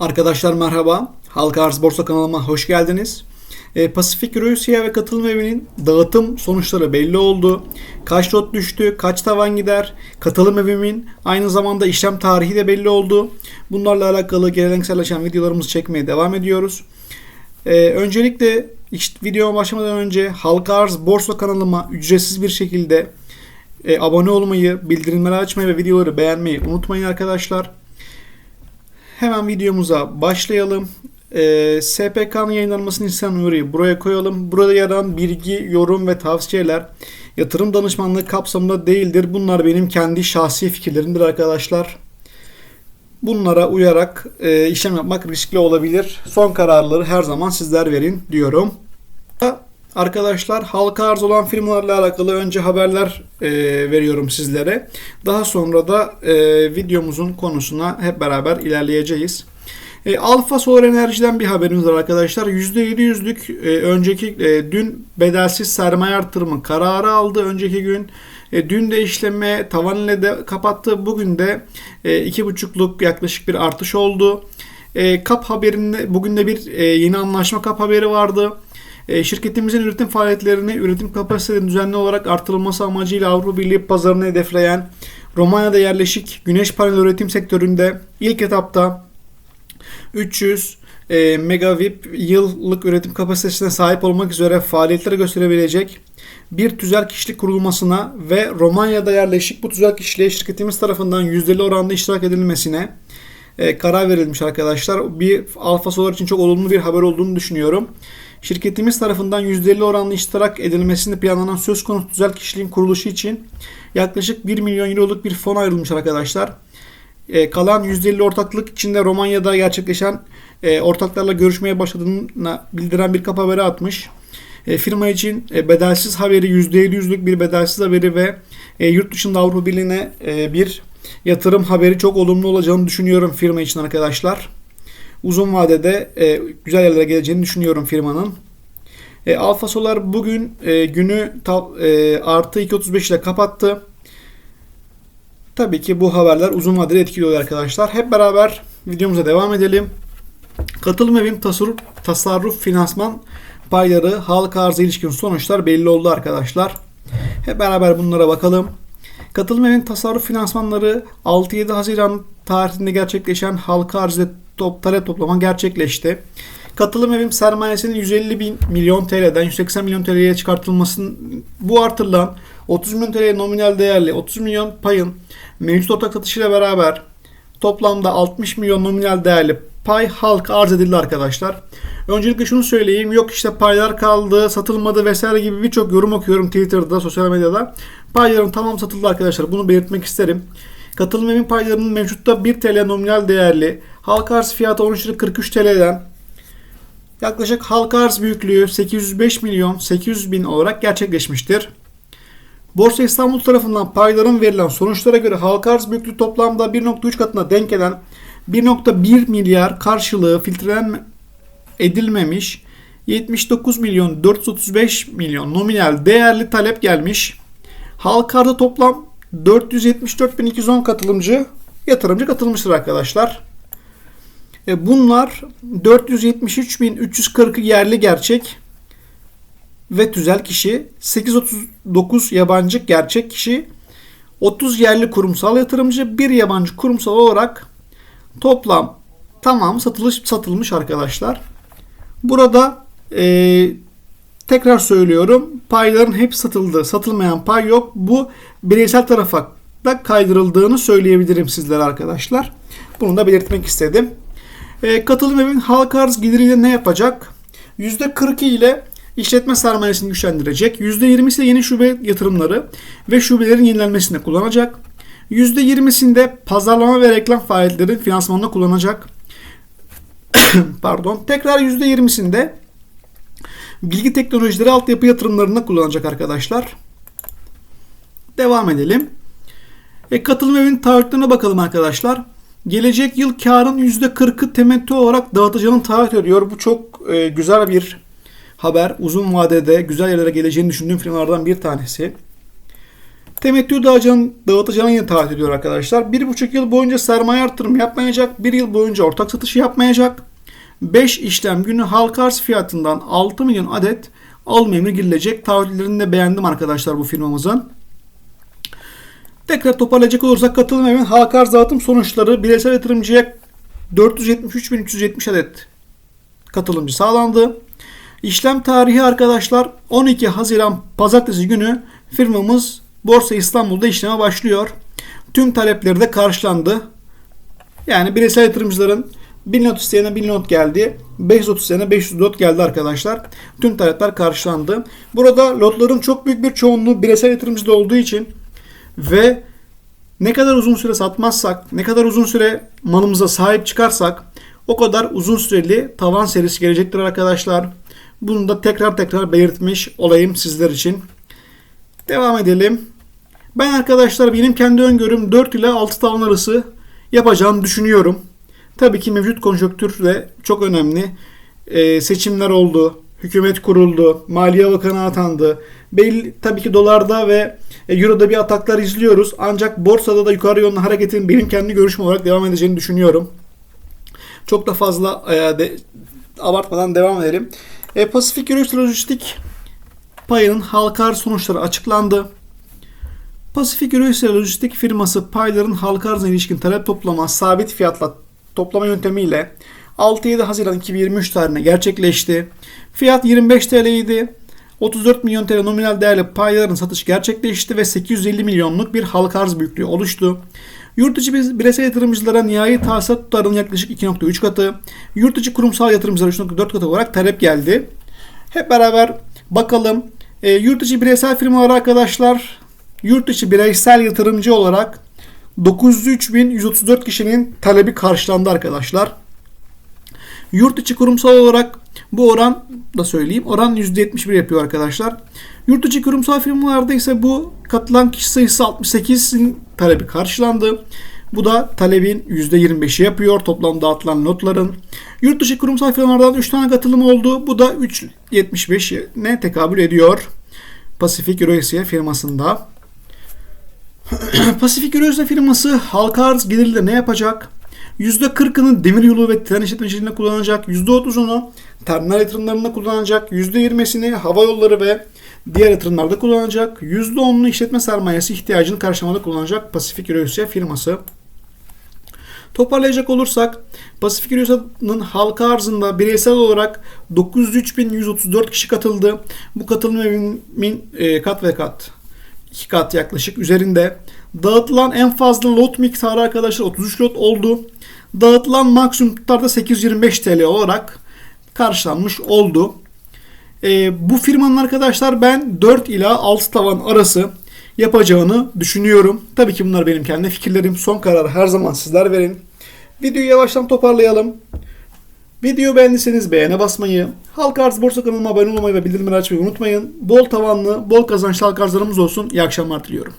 Arkadaşlar merhaba. Halka Arz Borsa kanalıma hoş geldiniz. E, Pasifik Rusya ve katılım evinin dağıtım sonuçları belli oldu. Kaç lot düştü, kaç tavan gider, katılım evimin aynı zamanda işlem tarihi de belli oldu. Bunlarla alakalı gelenekselleşen videolarımızı çekmeye devam ediyoruz. E, öncelikle işte videoma başlamadan önce Halka Arz Borsa kanalıma ücretsiz bir şekilde e, abone olmayı, bildirimleri açmayı ve videoları beğenmeyi unutmayın arkadaşlar. Hemen videomuza başlayalım. Ee, SPK'nın yayınlanmasını isteyen uyarıyı buraya koyalım. Burada yer alan bilgi, yorum ve tavsiyeler yatırım danışmanlığı kapsamında değildir. Bunlar benim kendi şahsi fikirlerimdir arkadaşlar. Bunlara uyarak e, işlem yapmak riskli olabilir. Son kararları her zaman sizler verin diyorum. Arkadaşlar halka arz olan firmalarla alakalı önce haberler e, veriyorum sizlere. Daha sonra da e, videomuzun konusuna hep beraber ilerleyeceğiz. E, Alfa Solar Enerji'den bir haberimiz var arkadaşlar. %700'lük e, önceki e, dün bedelsiz sermaye artırımı kararı aldı önceki gün. E, dün de işleme tavan ile de kapattı. Bugün de e, 2,5'luk yaklaşık bir artış oldu. E, kap haberinde bugün de bir e, yeni anlaşma kap haberi vardı. E, şirketimizin üretim faaliyetlerini üretim kapasitelerinin düzenli olarak artırılması amacıyla Avrupa Birliği pazarını hedefleyen Romanya'da yerleşik güneş panel üretim sektöründe ilk etapta 300 e, megavip yıllık üretim kapasitesine sahip olmak üzere faaliyetleri gösterebilecek bir tüzel kişilik kurulmasına ve Romanya'da yerleşik bu tüzel kişiliğe şirketimiz tarafından yüzdeli oranda iştirak edilmesine e, karar verilmiş arkadaşlar. Bir Alfa Solar için çok olumlu bir haber olduğunu düşünüyorum. Şirketimiz tarafından %50 oranlı iştirak edilmesinde planlanan söz konusu tüzel kişiliğin kuruluşu için yaklaşık 1 milyon euroluk bir fon ayrılmış arkadaşlar. E, kalan %50 ortaklık içinde Romanya'da gerçekleşen e, ortaklarla görüşmeye başladığını bildiren bir kap haberi atmış. E, firma için e, bedelsiz haberi %700'lük bir bedelsiz haberi ve e, yurt dışında Avrupa Birliği'ne e, bir yatırım haberi çok olumlu olacağını düşünüyorum firma için arkadaşlar. Uzun vadede e, güzel yerlere geleceğini düşünüyorum firmanın. E, Alfa Solar bugün e, günü ta, e, artı 2.35 ile kapattı. Tabii ki bu haberler uzun vadede etkili oluyor arkadaşlar. Hep beraber videomuza devam edelim. Katılım evim tasarruf, tasarruf finansman payları halka arzı ilişkin sonuçlar belli oldu arkadaşlar. Hep beraber bunlara bakalım. Katılım evin tasarruf finansmanları 6-7 Haziran tarihinde gerçekleşen halka arzı top, talep toplama gerçekleşti. Katılım evim sermayesinin 150 bin milyon TL'den 180 milyon TL'ye çıkartılmasının bu artırılan 30 milyon TL nominal değerli 30 milyon payın mevcut ortak satışıyla beraber toplamda 60 milyon nominal değerli pay halka arz edildi arkadaşlar. Öncelikle şunu söyleyeyim. Yok işte paylar kaldı, satılmadı vesaire gibi birçok yorum okuyorum Twitter'da, sosyal medyada. Payların tamam satıldı arkadaşlar. Bunu belirtmek isterim. Katılım evin paylarının mevcutta 1 TL nominal değerli. Halka arz fiyatı 13 lira 43 TL'den yaklaşık halka arz büyüklüğü 805 milyon 800 bin olarak gerçekleşmiştir. Borsa İstanbul tarafından payların verilen sonuçlara göre halka arz büyüklüğü toplamda 1.3 katına denk gelen 1.1 milyar karşılığı filtrelen edilmemiş 79 milyon 435 milyon nominal değerli talep gelmiş. Halka arzda toplam 474.210 katılımcı yatırımcı katılmıştır arkadaşlar. E bunlar 473.340 yerli gerçek ve tüzel kişi, 839 yabancı gerçek kişi, 30 yerli kurumsal yatırımcı, bir yabancı kurumsal olarak toplam tamam satılış satılmış arkadaşlar. Burada e, tekrar söylüyorum payların hep satıldı. Satılmayan pay yok. Bu bireysel tarafa da kaydırıldığını söyleyebilirim sizlere arkadaşlar. Bunu da belirtmek istedim. E, katılım evin halka arz geliriyle ne yapacak? %42 ile işletme sermayesini güçlendirecek. %20'si de yeni şube yatırımları ve şubelerin yenilenmesinde kullanacak. %20'sinde pazarlama ve reklam faaliyetlerin finansmanında kullanacak. Pardon. Tekrar %20'sinde bilgi teknolojileri altyapı yatırımlarında kullanacak arkadaşlar. Devam edelim. E, katılım evinin taahhütlerine bakalım arkadaşlar. Gelecek yıl karın %40'ı temettü olarak dağıtacağını taahhüt ediyor. Bu çok e, güzel bir haber. Uzun vadede güzel yerlere geleceğini düşündüğüm firmalardan bir tanesi. Temettü dağıtacağını, dağıtacağını yine taahhüt ediyor arkadaşlar. 1,5 yıl boyunca sermaye artırımı yapmayacak. 1 yıl boyunca ortak satışı yapmayacak. 5 işlem günü halka arz fiyatından 6 milyon adet alım emri girilecek. Taahhütlerini de beğendim arkadaşlar bu firmamızın. Tekrar toparlayacak olursak katılım evin halka arz dağıtım sonuçları bireysel yatırımcıya 473.370 adet katılımcı sağlandı. İşlem tarihi arkadaşlar 12 Haziran Pazartesi günü firmamız Borsa İstanbul'da işleme başlıyor. Tüm talepleri de karşılandı. Yani bireysel yatırımcıların 1000 not isteyene 1000 not geldi. 530 isteyene 500 lot geldi arkadaşlar. Tüm talepler karşılandı. Burada lotların çok büyük bir çoğunluğu bireysel yatırımcıda olduğu için ve ne kadar uzun süre satmazsak, ne kadar uzun süre malımıza sahip çıkarsak o kadar uzun süreli tavan serisi gelecektir arkadaşlar. Bunu da tekrar tekrar belirtmiş olayım sizler için. Devam edelim. Ben arkadaşlar benim kendi öngörüm 4 ile 6 tavan arası yapacağını düşünüyorum. Tabii ki mevcut konjonktür de çok önemli. Ee, seçimler oldu, hükümet kuruldu, Maliye Bakanı atandı. Belli tabii ki dolarda ve e, euroda bir ataklar izliyoruz. Ancak borsada da yukarı yönlü hareketin benim kendi görüşüm olarak devam edeceğini düşünüyorum. Çok da fazla e, de, abartmadan devam edelim. E, Pasifik Yürüyüş Lojistik payının halka arz sonuçları açıklandı. Pasifik Yürüyüş Lojistik firması payların halka ilişkin talep toplama sabit fiyatla toplama yöntemiyle 6-7 Haziran 2023 tarihine gerçekleşti. Fiyat 25 TL idi. 34 milyon TL nominal değerli payların satış gerçekleşti ve 850 milyonluk bir halka arz büyüklüğü oluştu. Yurt içi bireysel yatırımcılara nihai tahsisat tutarının yaklaşık 2.3 katı, yurt içi kurumsal yatırımcılara 3.4 katı olarak talep geldi. Hep beraber bakalım. E, yurt içi bireysel firmalar arkadaşlar, yurt içi bireysel yatırımcı olarak 903.134 kişinin talebi karşılandı arkadaşlar. Yurt içi kurumsal olarak bu oran da söyleyeyim. Oran %71 yapıyor arkadaşlar. Yurt içi kurumsal firmalarda ise bu katılan kişi sayısı 68'in talebi karşılandı. Bu da talebin %25'i yapıyor toplam dağıtılan notların. Yurt dışı kurumsal firmalardan 3 tane katılım oldu. Bu da 3.75'e tekabül ediyor. Pasifik Euroasia firmasında. Pasifik Euroasia firması halka arz gelirleri ne yapacak? %40'ını demir yolu ve tren işletmeciliğinde kullanacak. %30'unu terminal yatırımlarında kullanacak. %20'sini hava yolları ve diğer yatırımlarda kullanacak. %10'unu işletme sermayesi ihtiyacını karşılamada kullanacak Pasifik Eurasya firması. Toparlayacak olursak Pasifik Eurosya'nın halka arzında bireysel olarak 903.134 kişi katıldı. Bu katılım evimin e, kat ve kat 2 kat yaklaşık üzerinde. Dağıtılan en fazla lot miktarı arkadaşlar 33 lot oldu. Dağıtılan maksimum tutarda 825 TL olarak karşılanmış oldu. E, bu firmanın arkadaşlar ben 4 ila 6 tavan arası yapacağını düşünüyorum. Tabii ki bunlar benim kendi fikirlerim. Son kararı her zaman sizler verin. Videoyu yavaştan toparlayalım. Video beğendiyseniz beğene basmayı, Halka Arz Borsa kanalıma abone olmayı ve bildirimleri açmayı unutmayın. Bol tavanlı, bol kazançlı halka arzlarımız olsun. İyi akşamlar diliyorum.